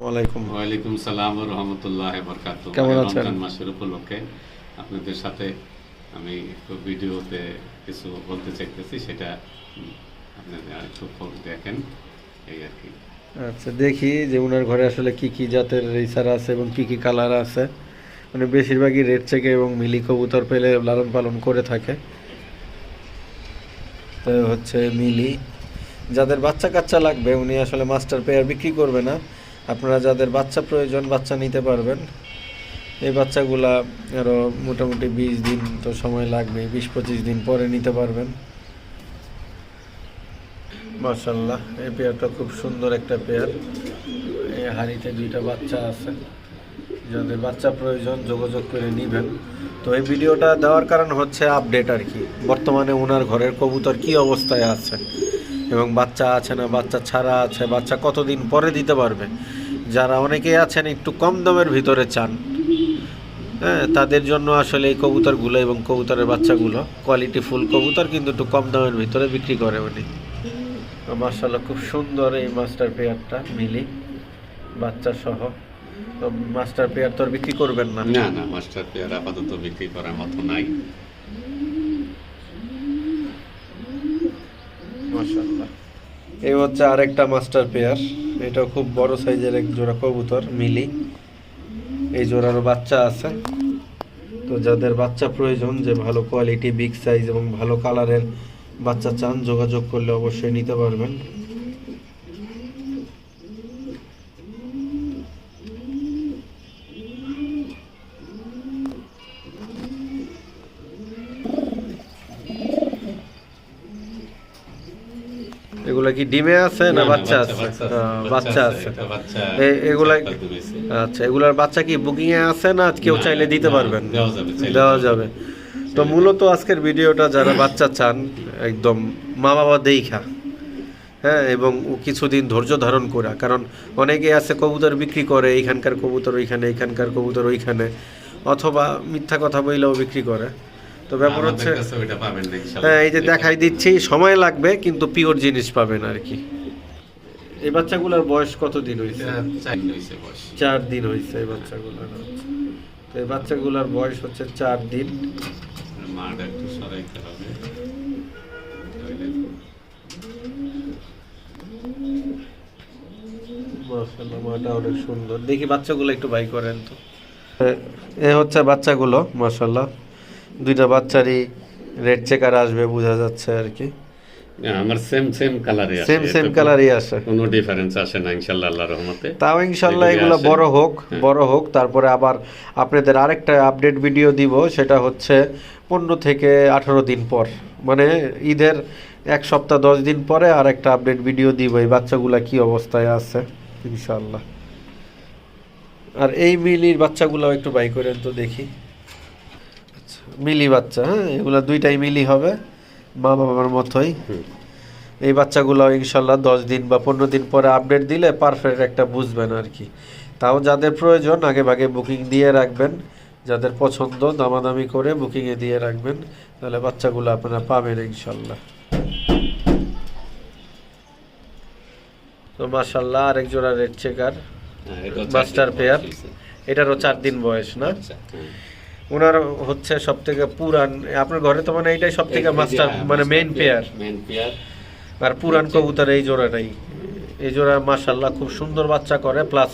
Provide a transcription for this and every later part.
ওয়ালাইকুম। ওয়ালাইকুম সালাম রহমতুল্লাহ বরকাত কেমন আছেন? মাসের উপলক্ষে আপনাদের সাথে আমি একটু ভিডিওতে কিছু বলতে চাইতেছি সেটা উম, আপনারা একটু দেখেন এই আর কি। আচ্ছা দেখি যে ওনার ঘরে আসলে কি কি জাতের রেসার আছে এবং কি কি কালার আছে। মানে বেশিরভাগই রেড চেকে এবং মিলি কবুতর পেলে লালন পালন করে থাকে। তো হচ্ছে মিলি। যাদের বাচ্চা কাচ্চা লাগবে উনি আসলে মাস্টার পেয়ার বিক্রি করবে না। আপনারা যাদের বাচ্চা প্রয়োজন বাচ্চা নিতে পারবেন। এই বাচ্চাগুলা আরও মোটামুটি বিশ দিন তো সময় লাগবে, বিশ পঁচিশ দিন পরে নিতে পারবেন। মার্শাল্লাহ এই পেয়ারটা খুব সুন্দর একটা পেয়ার। এই হাড়িতে দুইটা বাচ্চা আছে। যাদের বাচ্চা প্রয়োজন যোগাযোগ করে নেবেন। তো এই ভিডিওটা দেওয়ার কারণ হচ্ছে আপডেট আর কি। বর্তমানে ওনার ঘরের কবুতর কি অবস্থায় আছে? এবং বাচ্চা আছে না, বাচ্চা ছাড়া আছে, বাচ্চা কতদিন পরে দিতে পারবে? যারা অনেকেই আছেন একটু কম দামের ভিতরে চান হ্যাঁ তাদের জন্য আসলে এই কবুতরগুলো এবং কবুতরের বাচ্চাগুলো কোয়ালিটি ফুল কবুতর কিন্তু একটু কম দামের ভিতরে বিক্রি করে উনি। মার্শাল্লাহ খুব সুন্দর এই মাস্টার পেয়ারটা মিলি, বাচ্চা সহ। মাস্টার পেয়ার তো বিক্রি করবেন না? না না মাস্টার পেয়ার আপাতত বিক্রি করার মতো নাই। এই হচ্ছে আরেকটা মাস্টার পেয়ার। এটা খুব বড় সাইজের এক জোড়া কবুতর, মিলি। এই জোড়ারও বাচ্চা আছে। তো যাদের বাচ্চা প্রয়োজন, যে ভালো কোয়ালিটি বিগ সাইজ এবং ভালো কালারের বাচ্চা চান, যোগাযোগ করলে অবশ্যই নিতে পারবেন এগুলা কি ডিমে আছে না বাচ্চা আছে? বাচ্চা আছে এগুলা। আচ্ছা এগুলার বাচ্চা কি বুকিং এ আছে না কেউ চাইলে দিতে পারবেন? দেওয়া যাবে, তো মূলত আজকের ভিডিওটা যারা বাচ্চা চান একদম মা বাবা দেইখা হ্যাঁ এবং কিছুদিন ধৈর্য ধারণ করা কারণ অনেকে আছে কবুতর বিক্রি করে এইখানকার কবুতর ওইখানে এইখানকার কবুতর ওইখানে অথবা মিথ্যা কথা বইলেও বিক্রি করে। তো ব্যাপার হচ্ছে। হ্যাঁ এই যে দেখাই দিচ্ছি সময় লাগবে কিন্তু পিওর জিনিস পাবেন আর কি। এই বাচ্চাগুলোর বয়স কত দিন হয়েছে চার দিন হয়েছে এই বাচ্চাগুলোর। তো এই বাচ্চাগুলোর বয়স হচ্ছে চার দিন। মাটা অনেক সুন্দর। দেখি বাচ্চাগুলো একটু বাই করেন তো। এ হচ্ছে বাচ্চাগুলো মাশাআল্লাহ। দুইটা বাচ্চারই রেড চেকার আসবে বোঝা যাচ্ছে আর কি। আমার সেম সেম কালারে সেম সেম কালারই আসে। কোনো ডিফারেন্স আসে না ইনশাআল্লাহ আল্লাহর রহমতে। তাও ইনশাল্লাহ এগুলো বড় হোক হ্যাঁ। বড় হোক তারপরে আবার আপনাদের আরেকটা আপডেট ভিডিও দিব সেটা হচ্ছে পনেরো থেকে আঠারো দিন পর। মানে ঈদের এক সপ্তাহ দশ দিন পরে আর একটা আপডেট ভিডিও দিব এই বাচ্চাগুলা কি অবস্থায় আছে ইনশাল্লাহ। আর এই মিলির বাচ্চাগুলো একটু বাই করেন তো দেখি। মিলি বাচ্চা হ্যাঁ? এগুলো দুইটাই মিলি হবে মা বাবার মতোই। এই বাচ্চাগুলো ইনশাল্লাহ দশ দিন বা পনেরো দিন পরে আপডেট দিলে পারফেক্ট একটা বুঝবেন আর কি। তাও যাদের প্রয়োজন আগে ভাগে বুকিং দিয়ে রাখবেন। যাদের পছন্দ দামাদামি করে বুকিংয়ে দিয়ে রাখবেন তাহলে বাচ্চাগুলো আপনারা পাবেন ইনশাল্লাহ। তো মাশাল্লাহ আরেক জোড়া রেড চেকার মাস্টার পেয়ার এটারও চার দিন বয়স না? আচ্ছা। ওনার হচ্ছে সব থেকে পুরান আপনার ঘরে তো মানে এইটাই সব থেকে মাস্টার মানে মেইন পেয়ার মেইন পেয়ার আর পুরান কবুতর এই জোড়াটাই এই জোড়া মাশাল্লাহ খুব সুন্দর বাচ্চা করে প্লাস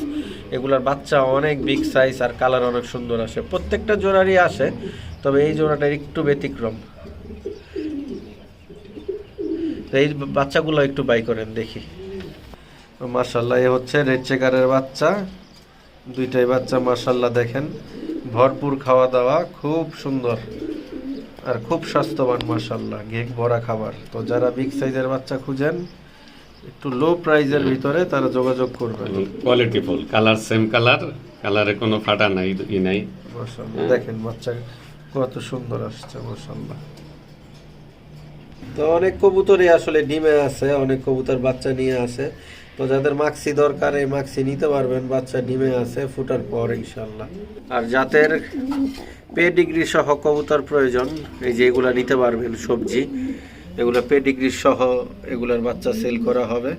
এগুলার বাচ্চা অনেক বিগ সাইজ আর কালার অনেক সুন্দর আসে। প্রত্যেকটা জোড়ারই আসে তবে এই জোড়াটার একটু ব্যতিক্রম। এই বাচ্চাগুলো একটু বাই করেন দেখি। মাশাল্লাহ এ হচ্ছে রেড চেকারের বাচ্চা। দুইটাই বাচ্চা মাশাল্লাহ দেখেন। ভরপুর খাওয়া দাওয়া খুব সুন্দর। আর খুব স্বাস্থ্যবান মাশাল্লাহ ঘেক ভরা খাবার। তো যারা বিগ সাইজের বাচ্চা খুঁজেন একটু লো প্রাইজের ভিতরে তারা যোগাযোগ করবেন। Quality full. Colour same colour কালারে কোনো ফাটা নাই ই নাই। মাশাল্লাহ দেখেন বাচ্চা কত সুন্দর আসছে মাশাল্লাহ তো অনেক কবুতরই আসলে ডিমে আছে অনেক কবুতর বাচ্চা নিয়ে আছে। তো যাদের মাক্সি দরকার এই মাক্সি নিতে পারবেন। বাচ্চা ডিমে আছে ফুটার পর ইনশাল্লাহ আর যাদের পে ডিগ্রি সহ কবুতর প্রয়োজন এই যে এগুলা নিতে পারবেন সবজি এগুলো পেডিগ্রি সহ এগুলার বাচ্চা সেল করা হবে।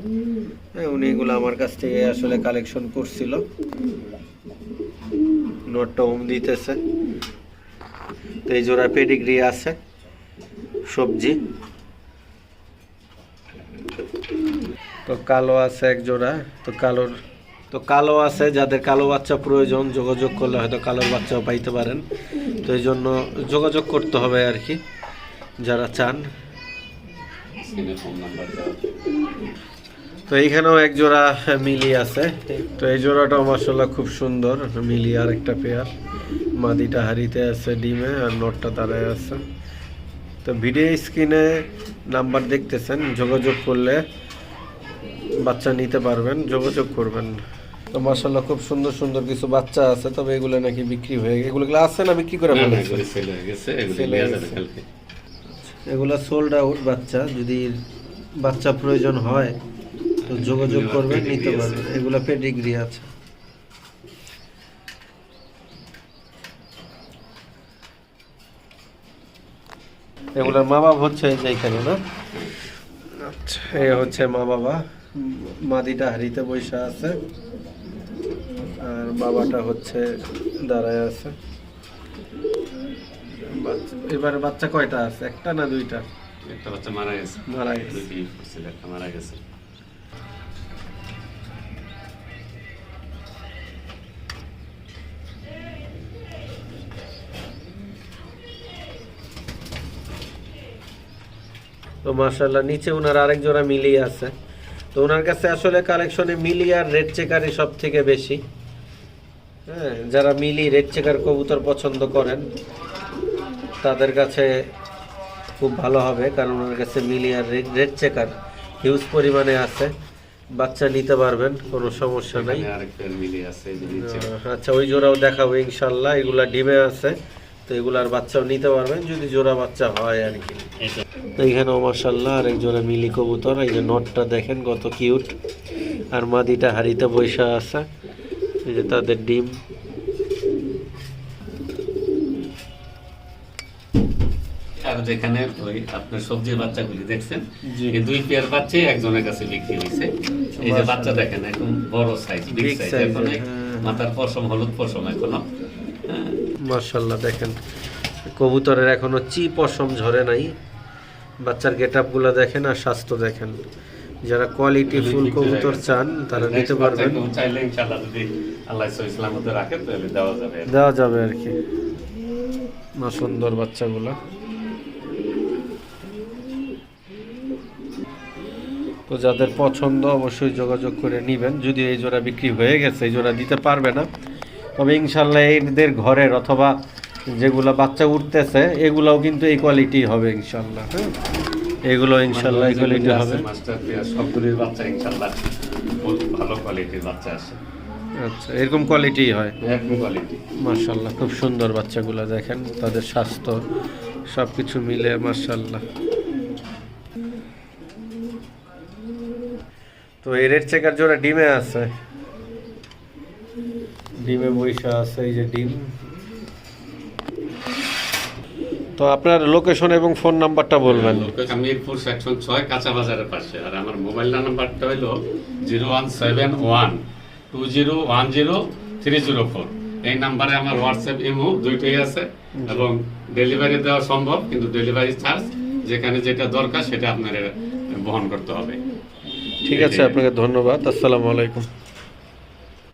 হ্যাঁ, উনি এগুলো আমার কাছ থেকে আসলে কালেকশন করছিল। নোটটা ওম দিতেছে। তো এই জোড়া পেডিগ্রি আছে সবজি। তো কালো আছে এক জোড়া, তো কালোর, তো কালো আছে, যাদের কালো বাচ্চা প্রয়োজন, যোগাযোগ করলে হয়তো কালোর বাচ্চাও পাইতে পারেন। তো এই জন্য যোগাযোগ করতে হবে আর কি, যারা চান। তো এইখানেও এক জোড়া মিলি আছে। তো এই জোড়াটাও মাসাল্লাহ খুব সুন্দর, মিলি আর একটা পেয়ার মাদিটা হারিতে আছে ডিমে আর নটটা দাঁড়ায় আছে। তো ভিডিও স্ক্রিনে নাম্বার দেখতেছেন, যোগাযোগ করলে বাচ্চা নিতে পারবেন যোগাযোগ করবেন। তো মাসাল্লাহ খুব সুন্দর সুন্দর কিছু বাচ্চা আছে তবে এগুলো নাকি বিক্রি হয়ে এগুলো আছে না বিক্রি করে এগুলি sell গেছে, এগুলি Sell নেওয়া যাবে গেছে। কালকে। এগুলা সোল্ড আউট বাচ্চা যদি বাচ্চা প্রয়োজন হয় তো যোগাযোগ করবেন নিতে। পারবেন। এগুলা পেডিগ্রি আছে। এগুলার মা বাবা হচ্ছে যে এখানে না? আচ্ছা এই হচ্ছে মা বাবা মাদিটা হাড়িতে বৈশা আছে। আর বাবাটা হচ্ছে দাঁড়ায় আছে। এবারে বাচ্চা কয়টা আছে? একটা না দুইটা? একটা বাচ্চা মারা গেছে। মারা গেছে। একটা মারা গেছে। তো মার্শাল্লাহ নিচে ওনার আরেক জোড়া মিলি আছে। তো ওনার কাছে আসলে কালেকশনে মিলি আর রেড চেকারই সব থেকে বেশি। হ্যাঁ যারা মিলি রেড চেকার কবুতর পছন্দ করেন তাদের কাছে খুব ভালো হবে কারণ ওনার কাছে মিলি আর রেড চেকার হিউজ পরিমাণে আছে। বাচ্চা নিতে পারবেন কোনো সমস্যা নাই। আচ্ছা ওই জোড়াও দেখাবো ইনশাল্লাহ এগুলা ডিমে আছে। তো এগুলার বাচ্চাও নিতে পারবেন যদি জোড়া বাচ্চা হয় আর কি। তো এখানেও মার্শাল্লাহ আর এক জোড়া মিলি কবুতর এই যে নটটা দেখেন কত কিউট। আর মাদিটা হাড়িতে বৈশা আছে এই যে তাদের ডিম। আর যেখানে ওই আপনার সবজির বাচ্চাগুলি দেখছেন এই দুই পেয়ার বাচ্চাই একজনের কাছে বিক্রি হয়েছে। এই যে বাচ্চা দেখেন একদম বড় সাইজ বিগ সাইজ এখন। মাথার পশম হলুদ পশম এখনও। মার্শাল্লাহ দেখেন। কবুতরের এখনও চি পশম ঝরে নাই। বাচ্চার গেট আপগুলো দেখেন আর স্বাস্থ্য দেখেন। যারা কোয়ালিটি ফুল কবুতর চান তারা নিতে পারবেন। চাইলে ইনশাআল্লাহ যদি আল্লাহ ইসলামতে রাখে তাহলে দেওয়া যাবে। দেওয়া যাবে আর কি। না সুন্দর বাচ্চাগুলো। তো যাদের পছন্দ অবশ্যই যোগাযোগ করে নেবেন। যদি এই জোড়া বিক্রি হয়ে গেছে এই জোড়া দিতে পারবে না তবে ইনশাল্লাহ এদের ঘরের অথবা যেগুলো বাচ্চা উঠতেছে এগুলাও কিন্তু এই কোয়ালিটি হবে ইনশাল্লাহ হ্যাঁ? এগুলো ইনশাল্লাহ এই কোয়ালিটি হবে। বাচ্চা ইনশাআল্লাহ বহুত ভালো কোয়ালিটির বাচ্চা আসে আচ্ছা এরকম কোয়ালিটি হয়। কোয়ালিটি মার্শাল্লাহ খুব সুন্দর বাচ্চাগুলো দেখেন তাদের স্বাস্থ্য সব কিছু মিলে মার্শাল্লাহ তো এর চেকার জোড়া ডিমে আছে? ডিমে বৈশা আছে এই যে ডিম। তো আপনার লোকেশন এবং ফোন নাম্বারটা বলবেন। আমি মিরপুর সেকশন ছয় কাঁচা বাজারের পাশে। আর আমার মোবাইল নাম্বারটা হলো zero one seven one two zero one zero three zero four এই নাম্বারে আমার হোয়াটসঅ্যাপ ইমো দুইটাই আছে এবং ডেলিভারি দেওয়া সম্ভব কিন্তু ডেলিভারি চার্জ যেখানে যেটা দরকার সেটা আপনার বহন করতে হবে। ঠিক আছে আপনাকে ধন্যবাদ। আসসালামু আলাইকুম।